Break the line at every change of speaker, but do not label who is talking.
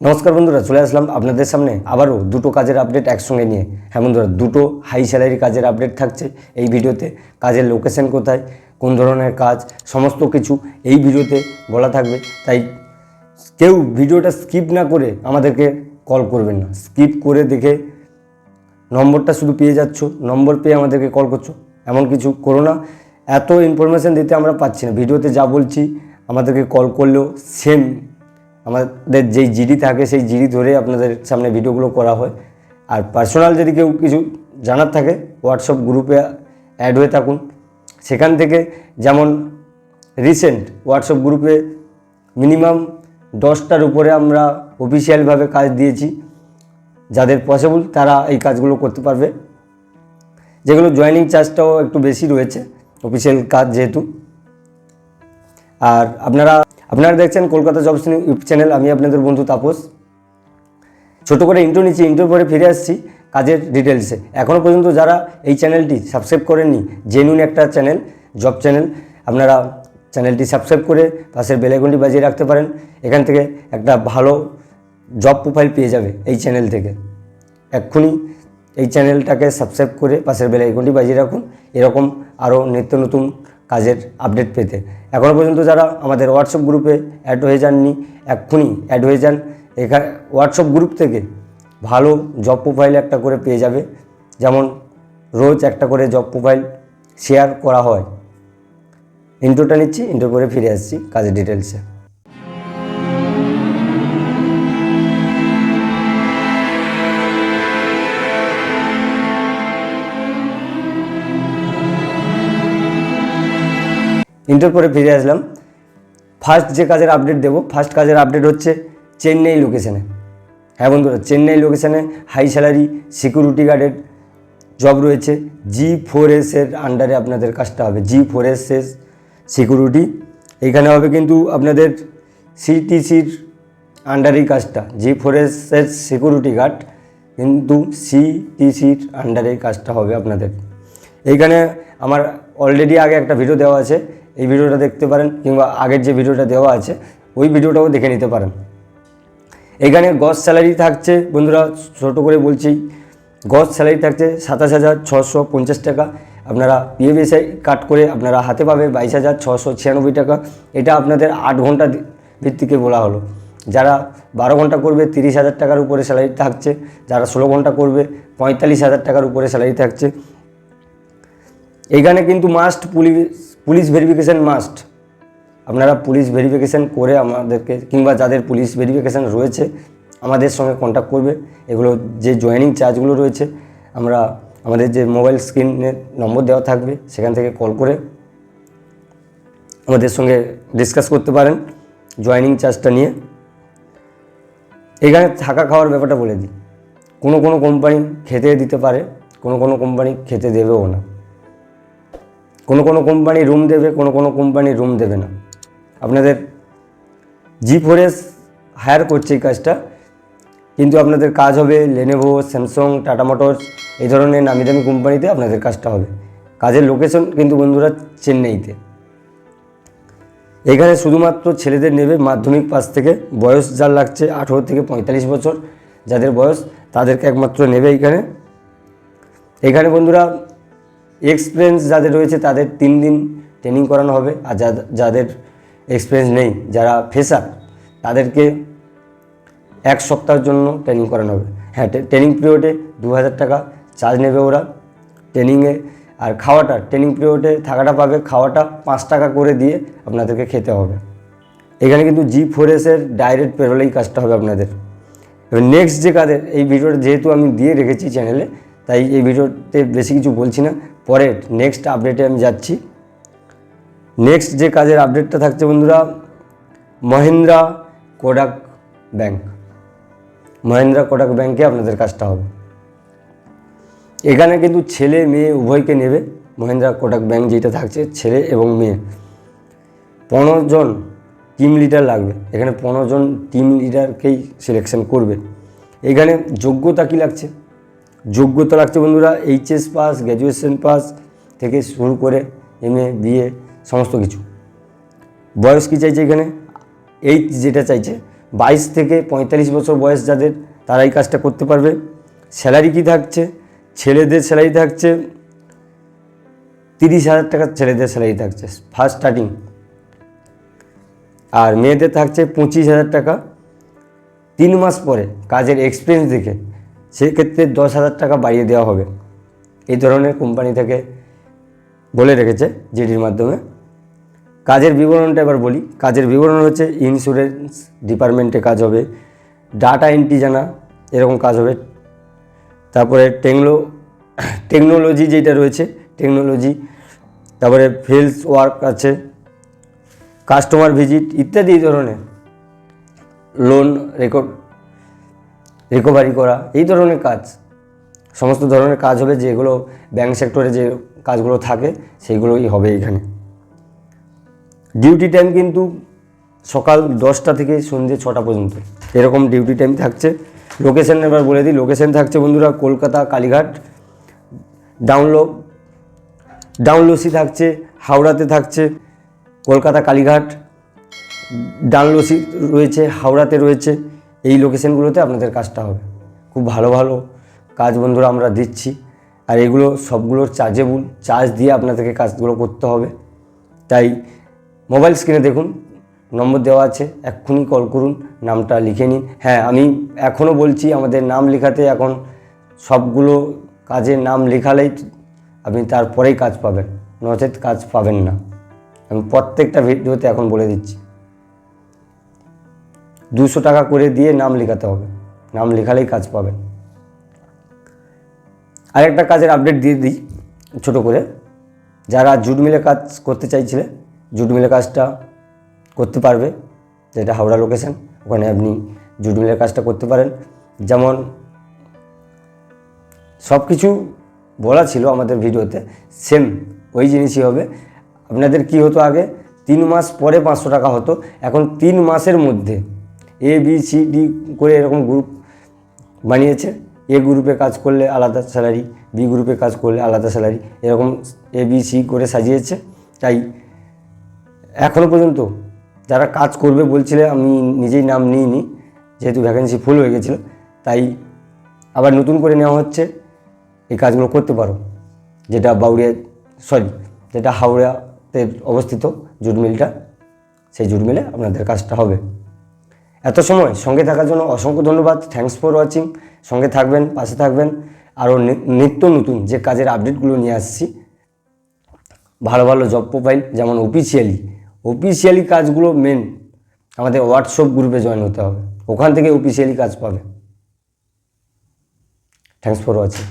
নমস্কার বন্ধুরা, চলে আসলাম আপনাদের সামনে। আবারও দুটো কাজের আপডেট একসঙ্গে নিয়ে। হ্যাঁ বন্ধুরা, দুটো হাই স্যালারি কাজের আপডেট থাকছে এই ভিডিওতে। কাজের লোকেশন কোথায়, কোন ধরনের কাজ, সমস্ত কিছু এই ভিডিওতে বলা থাকবে। তাই কেউ ভিডিওটা স্কিপ না করে আমাদেরকে কল করবেন না। স্কিপ করে দেখে নম্বরটা শুধু পেয়ে যাচ্ছ, নম্বর পেয়ে আমাদেরকে কল করছ। এমন কিছু করো না। এত ইনফরমেশান দিতে আমরা পাচ্ছি না। ভিডিওতে যা বলছি, আমাদেরকে কল করলেও সেম আমাদের যেই জিডি থাকে, সেই জিডি ধরে আপনাদের সামনে ভিডিওগুলো করা হয়। আর পার্সোনাল যদি কেউ কিছু জানার থাকে হোয়াটসঅ্যাপ গ্রুপে অ্যাড হয়ে থাকুন। সেখান থেকে যেমন রিসেন্ট হোয়াটসঅ্যাপ গ্রুপে মিনিমাম দশটার উপরে আমরা অফিসিয়ালভাবে কাজ দিয়েছি। যাদের পসিবল তারা এই কাজগুলো করতে পারবে। যেগুলো জয়েনিং চার্জটাও একটু বেশি রয়েছে অফিসিয়াল কাজ যেহেতু। আর আপনারা আপনারা দেখছেন কলকাতা জবস ইউটিউব চ্যানেল, আমি আপনাদের বন্ধু তাপস। ছোট করে ইন্টো নিচ্ছি ইন্টোর পরে ফিরে আসছি কাজের ডিটেলসে এখনও পর্যন্ত যারা এই চ্যানেলটি সাবস্ক্রাইব করেননি জেনুইন একটা চ্যানেল, জব চ্যানেল, আপনারা চ্যানেলটি সাবস্ক্রাইব করে পাশের বেলাইকনটি বাজিয়ে রাখতে পারেন। এখান থেকে একটা ভালো জব প্রোফাইল পেয়ে যাবে এই চ্যানেল থেকে। এক্ষুনি এই চ্যানেলটাকে সাবস্ক্রাইব করে পাশের বেল আইকনটি বাজিয়ে রাখুন। এরকম আরও নিত্য নতুন কাজের আপডেট পেতে। এখনও পর্যন্ত যারা আমাদের হোয়াটসঅ্যাপ গ্রুপে অ্যাড হয়ে যাননি, এক্ষুনি অ্যাড হয়ে যান। এখানে হোয়াটসঅ্যাপ গ্রুপ থেকে ভালো জব প্রোফাইল একটা করে পেয়ে যাবে। যেমন রোজ একটা করে জব প্রোফাইল শেয়ার করা হয়। ইন্টোটা নিচ্ছি ইন্টার করে ফিরে আসছি কাজের ডিটেলসে ইন্টার পরে ফিরে আসলাম। ফার্স্ট যে কাজের আপডেট দেবো ফার্স্ট কাজের আপডেট হচ্ছে চেন্নাই লোকেশানে হ্যাঁ বন্ধুরা, চেন্নাই লোকেশানে হাই স্যালারি সিকিউরিটি গার্ডের জব রয়েছে। জি ফোর এসের আন্ডারে আপনাদের কাজটা হবে। G four S S security এইখানে হবে কিন্তু আপনাদের সিটিসির আন্ডারেই কাজটা। জি ফোর এস এর সিকিউরিটি গার্ড কিন্তু সিটিসির আন্ডারেই কাজটা হবে আপনাদের। এইখানে আমার অলরেডি আগে একটা ভিডিও দেওয়া আছে। এই ভিডিওটা দেখতে পারেন কিংবা আগের যে ভিডিওটা দেওয়া আছে, ওই ভিডিওটাও দেখে নিতে পারেন। এখানে গজ স্যালারি থাকছে, বন্ধুরা ছোট করে বলছি গজ স্যালারি থাকছে সাতাশ হাজার ছশো পঞ্চাশ টাকা। আপনারা পিএফএসআই কাট করে আপনারা হাতে পাবে বাইশ হাজার ছশো ছিয়ানব্বই টাকা। এটা আপনাদের আট ঘণ্টা ভিত্তিকে বলা হলো। যারা বারো ঘণ্টা করবে তিরিশ হাজার টাকার উপরে স্যালারি থাকছে, যারা ষোলো ঘণ্টা করবে পঁয়তাল্লিশ হাজার টাকার উপরে স্যালারি থাকছে। এইখানে কিন্তু must police police verification must আপনারা পুলিশ ভেরিফিকেশান করে আমাদেরকে কিংবা যাদের পুলিশ ভেরিফিকেশান রয়েছে, আমাদের সঙ্গে কন্ট্যাক্ট করবে। এগুলো যে জয়েনিং চার্জগুলো রয়েছে, আমরা আমাদের যে মোবাইল স্ক্রিনের নম্বর দেওয়া থাকবে, সেখান থেকে কল করে আমাদের সঙ্গে ডিসকাস করতে পারেন জয়েনিং চার্জটা নিয়ে। এখানে থাকা খাওয়ার ব্যাপারটা বলে দিই। কোনো কোনো কোম্পানি খেতে দিতে পারে, কোনো কোনো কোম্পানি খেতে দেবেও না। কোনো কোনো কোম্পানি রুম দেবে, কোনো কোনো কোম্পানি রুম দেবে না। আপনাদের জি ফোরেস হায়ার করছে এই কাজটা, কিন্তু আপনাদের কাজ হবে লেনেভো স্যামসং টাটা মোটরস এই ধরনের নামি দামি কোম্পানিতে আপনাদের কাজটা হবে। কাজের লোকেশন কিন্তু বন্ধুরা চেন্নাইতে। এখানে শুধুমাত্র ছেলেদের নেবে মাধ্যমিক পাস থেকে। বয়স যার লাগছে আঠেরো থেকে পঁয়তাল্লিশ বছর। যাদের বয়স তাদেরকে একমাত্র নেবে এইখানে এখানে বন্ধুরা এক্সপিরিয়েন্স যাদের রয়েছে, তাদের তিন দিন ট্রেনিং করানো হবে। আর যাদের এক্সপিরিয়েন্স নেই, যারা ফেসার তাদেরকে এক সপ্তাহের জন্য ট্রেনিং করানো হবে। হ্যাঁ ট্রেনিং পিরিয়ডে দু হাজার টাকা চার্জ নেবে ওরা। ট্রেনিংয়ে আর খাওয়াটা ট্রেনিং পিরিয়ডে থাকাটা পাবে। খাওয়াটা পাঁচ টাকা করে দিয়ে আপনাদেরকে খেতে হবে। এখানে কিন্তু জি ফোর এসের ডাইরেক্ট পেরোলেই কাজটা হবে আপনাদের। এবার নেক্সট যে কাজের, এই ভিডিওটা যেহেতু আমি দিয়ে রেখেছি চ্যানেলে তাই এই ভিডিওতে বেশি কিছু বলছি না। পরের নেক্সট আপডেটে আমি যাচ্ছি। নেক্সট যে কাজের আপডেটটা থাকছে বন্ধুরা, মহিন্দ্রা কোডাক ব্যাংক মহিন্দ্রা কোডাক ব্যাংকে আপনাদের কাজটা হবে। এখানে কিন্তু ছেলে, মেয়ে উভয়কে নেবে। মহিন্দ্রা কোটাক ব্যাংক যেটা থাকছে, ছেলে এবং মেয়ে। পনেরো জন টিম লিডার লাগবে। এখানে পনেরো জন টিম লিডারকেই সিলেকশন করবে। এখানে যোগ্যতা কী লাগছে? যোগ্যতা লাগছে বন্ধুরা এইচএস পাস গ্র্যাজুয়েশন পাস থেকে শুরু করে এম এ বিএ সমস্ত কিছু। বয়স কী চাইছে এখানে? এইচ যেটা চাইছে, বাইশ থেকে পঁয়তাল্লিশ বছর বয়স যাদের, তারা এই কাজটা করতে পারবে। স্যালারি কি থাকছে? ছেলেদের স্যালারি থাকছে, তিরিশ হাজার টাকা ছেলেদের স্যালারি থাকছে ফার্স্ট স্টার্টিং আর মেয়েদের থাকছে পঁচিশ হাজার টাকা। তিন মাস পরে কাজের এক্সপিরিয়েন্স দেখে সেক্ষেত্রে দশ হাজার টাকা বাড়িয়ে দেওয়া হবে। এই ধরনের কোম্পানি থেকে বলে রেখেছে জিডির মাধ্যমে। কাজের বিবরণটা এবার বলি। কাজের বিবরণ হচ্ছে ইন্স্যুরেন্স ডিপার্টমেন্টে কাজ হবে ডাটা এন্ট্রি জানা, এরকম কাজ হবে। তারপরে টেকনো টেকনোলজি যেটা রয়েছে টেকনোলজি তারপরে ফিল্ডস ওয়ার্ক আছে কাস্টমার ভিজিট ইত্যাদি ধরনের লোন রেকর্ড রিকভারি করা, এই ধরনের কাজ। সমস্ত ধরনের কাজ হবে যেগুলো ব্যাংক সেক্টরে যে কাজগুলো থাকে, সেইগুলোই হবে এখানে। ডিউটি টাইম কিন্তু সকাল দশটা থেকে সন্ধ্যে ছটা পর্যন্ত। এরকম ডিউটি টাইম থাকছে। লোকেশন এবার বলে দিই লোকেশন থাকছে বন্ধুরা কলকাতা, কালীঘাট। ডাউনলো ডাউনলোসি থাকছে, হাওড়াতে থাকছে, কলকাতা, কালীঘাট। ডানলসি রয়েছে, হাওড়াতে রয়েছে। এই লোকেশনগুলোতে আপনাদের কাজটা হবে। খুব ভালো ভালো কাজ বন্ধুরা আমরা দিচ্ছি। আর এগুলো সবগুলোর চার্জেবল চার্জ দিয়ে আপনাদেরকে কাজগুলো করতে হবে। তাই মোবাইল স্ক্রিনে দেখুন, নম্বর দেওয়া আছে, এক্ষুনি কল করুন, নামটা লিখে নিন। হ্যাঁ আমি এখনও বলছি, আমাদের নাম লেখাতে এখন সবগুলো কাজের নাম লেখালেই আপনি তারপরেই কাজ পাবেন। নচেত কাজ পাবেন না। আমি প্রত্যেকটা ভিডিওতে এখন বলে দিচ্ছি। দুশো টাকা করে দিয়ে নাম লেখাতে হবে। নাম লেখালেই কাজ পাবেন। আরেকটা কাজের আপডেট দিয়ে দিই, ছোট করে। যারা জুট মিলে কাজ করতে চাইছিলে জুট মিলে কাজটা করতে পারবে। যেটা হাওড়া লোকেশন ওখানে আপনি জুট মিলের কাজটা করতে পারেন। যেমন সব কিছু বলা ছিল আমাদের ভিডিওতে সেম ওই জিনিসই হবে। আপনাদের কি হতো আগে? তিন মাস পরে পাঁচশো টাকা হতো। এখন তিন মাসের মধ্যে এ বি সি ডি করে এরকম গ্রুপ বানিয়েছে। এ গ্রুপে কাজ করলে আলাদা স্যালারি বি গ্রুপে কাজ করলে আলাদা স্যালারি এরকম এ বি সি করে সাজিয়েছে। তাই এখনও পর্যন্ত যারা কাজ করবে বলছিলে, আমি নিজেই নাম নিইনি, যেহেতু ভ্যাকেন্সি ফুল হয়ে গেছিল, তাই আবার নতুন করে নেওয়া হচ্ছে। এই কাজগুলো করতে পারো, যেটা বাউরিয়া সরি যেটা হাওড়াতে অবস্থিত জুট মিলটা সেই জুট মিলে আপনাদের কাজটা হবে। এত সময় সঙ্গে থাকার জন্য অসংখ্য ধন্যবাদ। থ্যাঙ্কস ফর ওয়াচিং সঙ্গে থাকবেন, পাশে থাকবেন। আরও নিত্য নতুন যে কাজের আপডেটগুলো নিয়ে আসছি। ভালো ভালো জব প্রোফাইল যেমন অফিসিয়ালি অফিসিয়ালি কাজগুলো মেন আমাদের হোয়াটসঅ্যাপ গ্রুপে জয়েন হতে হবে। ওখান থেকে অফিসিয়ালি কাজ পাবে। Thanks for watching